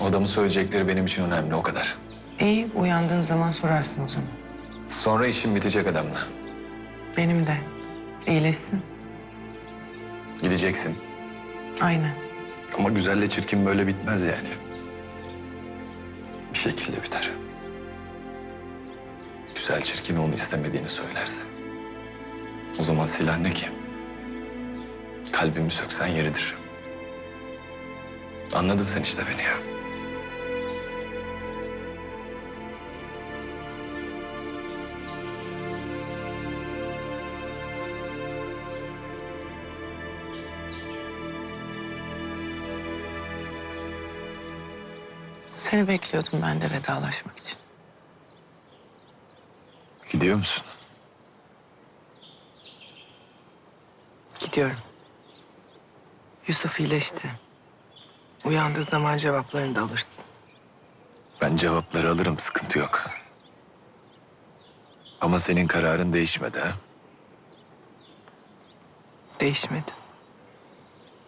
Odamın söyleyecekleri benim için önemli o kadar. İyi, uyandığın zaman sorarsın o zaman. Sonra işim bitecek adamla. Benim de. İyileşsin. Gideceksin. Aynen. Ama güzelle çirkin böyle bitmez yani. Bir şekilde biter. Güzel çirkin onu istemediğini söylerse. O zaman silah ne ki? Kalbimi söksen yeridir. Anladın sen işte beni ya. Seni bekliyordum ben de vedalaşmak için. Gidiyor musun? Gidiyorum. Yusuf iyileşti. Uyandığı zaman cevaplarını da alırsın. Ben cevapları alırım, sıkıntı yok. Ama senin kararın değişmedi ha? Değişmedi.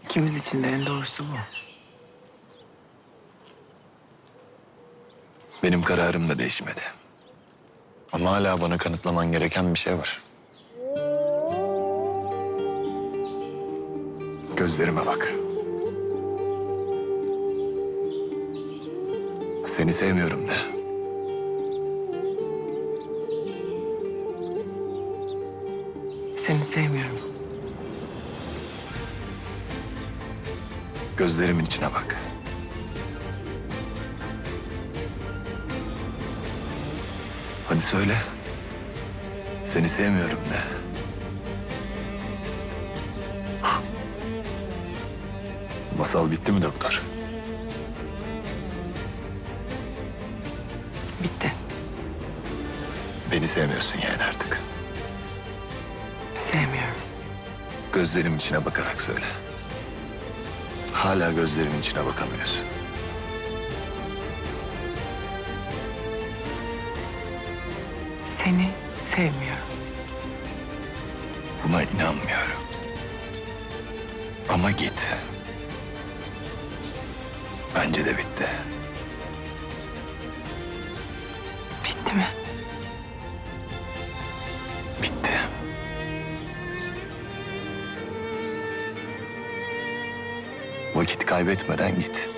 İkimiz için de en doğrusu bu. Benim kararım da değişmedi. Ama hala bana kanıtlaman gereken bir şey var. Gözlerime bak. Seni sevmiyorum de. Seni sevmiyorum. Gözlerimin içine bak. Hadi söyle. Seni sevmiyorum de. Masal bitti mi doktor? Beni sevmiyorsun yani artık. Sevmiyorum. Gözlerim içine bakarak söyle. Hala gözlerimin içine bakamıyorsun. Seni sevmiyorum. Buna inanmıyorum. Ama git. Bence de bitti. Bitti mi? Vakit kaybetmeden git.